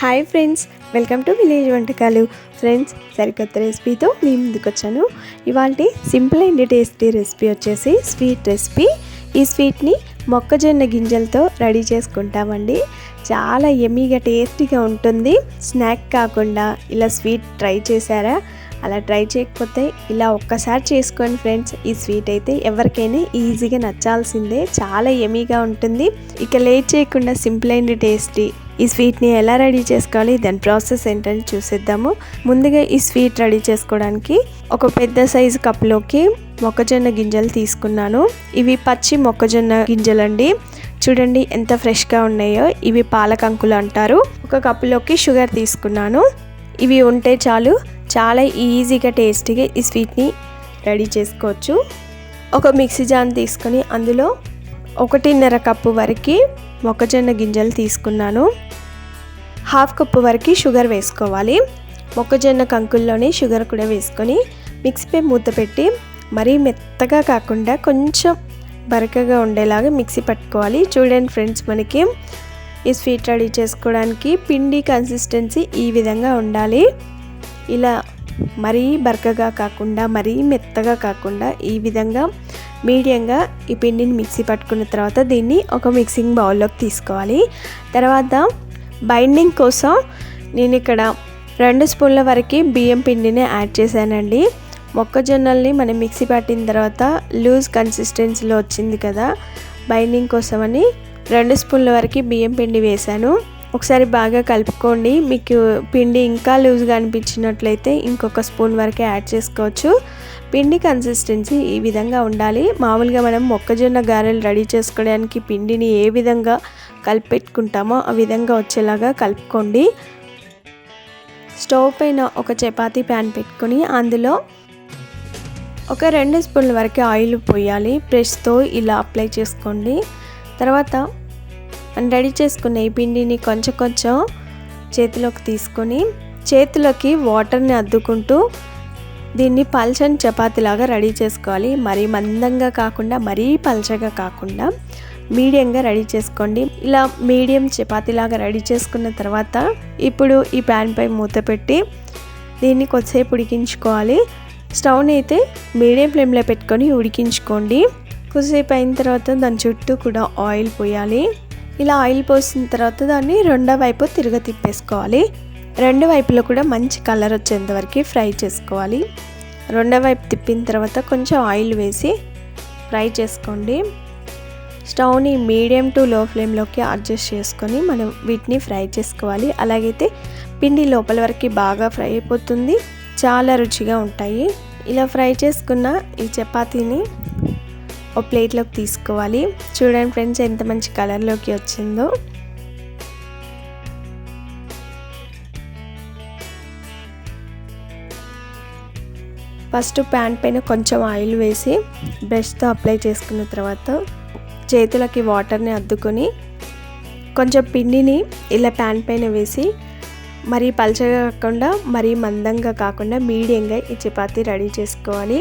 Hi friends welcome to village వంటకాలు. Friends సరికొత్త రెసిపీతో మీ ముందుకు వచ్చాను ఇవాళ సింపుల్ అండ్ టేస్టీ రెసిపీ వచ్చేసి స్వీట్ రెసిపీ ఈ స్వీట్ని మొక్కజొన్న గింజలతో రెడీ చేసుకుంటామండి. చాలా ఎమీగా టేస్టీగా ఉంటుంది. స్నాక్ కాకుండా ఇలా స్వీట్ ట్రై చేశారా? అలా ట్రై చేయకపోతే ఇలా ఒక్కసారి చేసుకోండి ఫ్రెండ్స్. ఈ స్వీట్ అయితే ఎవరికైనా ఈజీగా నచ్చాల్సిందే. చాలా ఎమీగా ఉంటుంది. ఇక లేట్ చేయకుండా సింపుల్ అండ్ టేస్టీ ఈ స్వీట్ని ఎలా రెడీ చేసుకోవాలి దాని ప్రాసెస్ ఏంటని చూసేద్దాము. ముందుగా ఈ స్వీట్ రెడీ చేసుకోవడానికి ఒక పెద్ద సైజు కప్లోకి మొక్కజొన్న గింజలు తీసుకున్నాను. ఇవి పచ్చి మొక్కజొన్న గింజలండి. చూడండి ఎంత ఫ్రెష్గా ఉన్నాయో. ఇవి పాలకంకులు అంటారు. ఒక కప్పులోకి షుగర్ తీసుకున్నాను. ఇవి ఉంటే చాలు. చాలా ఈజీగా టేస్టీగా ఈ స్వీట్ని రెడీ చేసుకోవచ్చు. ఒక మిక్సీ జాన్ తీసుకొని అందులో ఒకటిన్నర కప్పు వరకు మొక్కజొన్న గింజలు తీసుకున్నాను. హాఫ్ కప్పు వరకు షుగర్ వేసుకోవాలి. మొక్కజొన్న కంకుల్లోనే షుగర్ కూడా వేసుకొని మిక్సీపై మూత పెట్టి మరీ మెత్తగా కాకుండా కొంచెం బరకగా ఉండేలాగా మిక్సీ పట్టుకోవాలి. చూడండి ఫ్రెండ్స్ మనకి ఈ స్వీట్ రెడీ చేసుకోవడానికి పిండి కన్సిస్టెన్సీ ఈ విధంగా ఉండాలి. ఇలా మరీ బరకగా కాకుండా మరీ మెత్తగా కాకుండా ఈ విధంగా మీడియంగా ఈ పిండిని మిక్సీ పట్టుకున్న తర్వాత దీన్ని ఒక మిక్సింగ్ బౌల్లోకి తీసుకోవాలి. తర్వాత బైండింగ్ కోసం నేను ఇక్కడ రెండు స్పూన్ల వరకు బియ్యం పిండిని యాడ్ చేశానండి. మొక్కజొన్నల్ని మనం మిక్సీ పట్టిన తర్వాత లూజ్ కన్సిస్టెన్సీలో వచ్చింది కదా బైండింగ్ కోసమని రెండు స్పూన్ల వరకు బియ్యం పిండి వేశాను. ఒకసారి బాగా కలుపుకోండి. మీకు పిండి ఇంకా లూజ్గా అనిపించినట్లయితే ఇంకొక స్పూన్ వరకే యాడ్ చేసుకోవచ్చు. పిండి కన్సిస్టెన్సీ ఈ విధంగా ఉండాలి. మామూలుగా మనం మొక్కజొన్న గారెలు రెడీ చేసుకోవడానికి పిండిని ఏ విధంగా కలిపెట్టుకుంటామో ఆ విధంగా వచ్చేలాగా కలుపుకోండి. స్టవ్ పైన ఒక చపాతీ ప్యాన్ పెట్టుకొని అందులో ఒక రెండు స్పూన్ల వరకు ఆయిల్ పోయాలి. బ్రష్తో ఇలా అప్లై చేసుకోండి. తర్వాత రెడీ చేసుకున్న ఈ పిండిని కొంచెం కొంచెం చేతిలోకి తీసుకొని చేతిలోకి వాటర్ని అద్దుకుంటూ దీన్ని పల్చని చపాతీలాగా రెడీ చేసుకోవాలి. మరీ మందంగా కాకుండా మరీ పల్చగా కాకుండా మీడియంగా రెడీ చేసుకోండి. ఇలా మీడియం చపాతీలాగా రెడీ చేసుకున్న తర్వాత ఇప్పుడు ఈ ప్యాన్పై మూత పెట్టి దీన్ని కొద్దిసేపు ఉడికించుకోవాలి. స్టవ్ని అయితే మీడియం ఫ్లేమ్లో పెట్టుకొని ఉడికించుకోండి. కొద్దిసేపు అయిన తర్వాత దాని చుట్టూ కూడా ఆయిల్ పోయాలి. ఇలా ఆయిల్ పోసిన తర్వాత దాన్ని రెండో వైపు తిరగ తిప్పేసుకోవాలి. రెండు వైపులో కూడా మంచి కలర్ వచ్చేంత వరకు ఫ్రై చేసుకోవాలి. రెండో వైపు తిప్పిన తర్వాత కొంచెం ఆయిల్ వేసి ఫ్రై చేసుకోండి. స్టవ్ని మీడియం టు లో ఫ్లేమ్లోకి అడ్జస్ట్ చేసుకొని మనం వీటిని ఫ్రై చేసుకోవాలి. అలాగైతే పిండి లోపల వరకు బాగా ఫ్రై అయిపోతుంది. చాలా రుచిగా ఉంటాయి. ఇలా ఫ్రై చేసుకున్న ఈ చపాతీని ఒక ప్లేట్లోకి తీసుకోవాలి. చూడండి ఫ్రెండ్స్ ఎంత మంచి కలర్లోకి వచ్చిందో. ఫస్ట్ ప్యాన్ పైన కొంచెం ఆయిల్ వేసి బ్రష్తో అప్లై చేసుకున్న తర్వాత చేతులకి వాటర్ని అద్దుకొని కొంచెం పిండిని ఇలా ప్యాన్ పైన వేసి మరీ పలచగా కాకుండా మరీ మందంగా కాకుండా మీడియంగా ఈ చపాతీ రెడీ చేసుకోవాలి.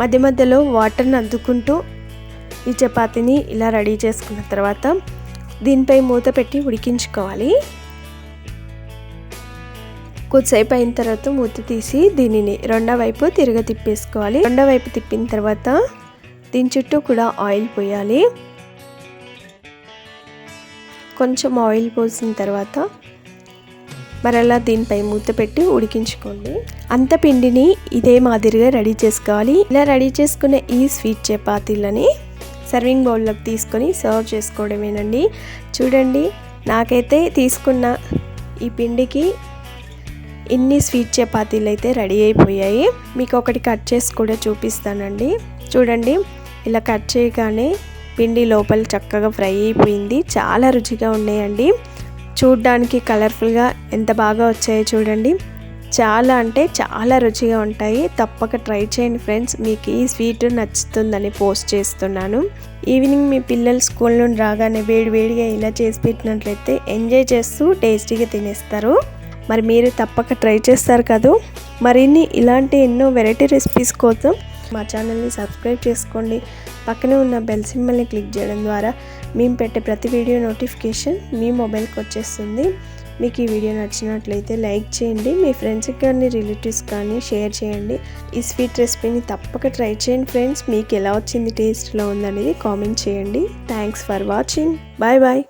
మధ్య మధ్యలో వాటర్ని అద్దుకుంటూ ఈ చపాతీని ఇలా రెడీ చేసుకున్న తర్వాత దీనిపై మూత పెట్టి ఉడికించుకోవాలి. కొద్దిసేపు అయిన తర్వాత మూత తీసి దీనిని రెండో వైపు తిరగ తిప్పేసుకోవాలి. రెండో వైపు తిప్పిన తర్వాత దీని చుట్టూ కూడా ఆయిల్ పోయాలి. కొంచెం ఆయిల్ పోసిన తర్వాత మరలా దీనిపై మూత పెట్టి ఉడికించుకోండి. అంత పిండిని ఇదే మాదిరిగా రెడీ చేసుకోవాలి. ఇలా రెడీ చేసుకున్న ఈ స్వీట్ చపాతీలని సర్వింగ్ బౌల్లోకి తీసుకొని సర్వ్ చేసుకోవడమేనండి. చూడండి నాకైతే తీసుకున్న ఈ పిండికి ఇన్ని స్వీట్ చపాతీలు అయితే రెడీ అయిపోయాయి. మీకు ఒకటి కట్ చేసి కూడా చూపిస్తానండి. చూడండి ఇలా కట్ చేయగానే పిండి లోపల చక్కగా ఫ్రై అయిపోయింది. చాలా రుచిగా ఉన్నాయండి. చూడ్డానికి కలర్ఫుల్గా ఎంత బాగా వచ్చాయో చూడండి. చాలా అంటే చాలా రుచిగా ఉంటాయి. తప్పక ట్రై చేయండి ఫ్రెండ్స్. మీకు ఈ స్వీట్ నచ్చుతుందని పోస్ట్ చేస్తున్నాను. ఈవినింగ్ మీ పిల్లలు స్కూల్ నుండి రాగానే వేడి వేడిగా ఇలా చేసి పెట్టినట్లయితే ఎంజాయ్ చేస్తూ టేస్టీగా తినేస్తారు. మరి మీరు తప్పక ట్రై చేస్తారు కదా? మరిన్ని ఇలాంటి ఎన్నో వెరైటీ రెసిపీస్ కోసం మా ఛానల్ని సబ్స్క్రైబ్ చేసుకోండి. పక్కనే ఉన్న బెల్ సింబల్ని క్లిక్ చేయడం ద్వారా మేము పెట్టే ప్రతి వీడియో నోటిఫికేషన్ మీ మొబైల్కి వచ్చేస్తుంది. మీకు ఈ వీడియో నచ్చినట్లయితే లైక్ చేయండి మీ ఫ్రెండ్స్కి కానీ రిలేటివ్స్ కానీ షేర్ చేయండి. ఈ స్వీట్ రెసిపీని తప్పక ట్రై చేయండి ఫ్రెండ్స్. మీకు ఎలా వచ్చింది టేస్ట్లో ఉందనేది కామెంట్ చేయండి. Thanks for watching. Bye bye.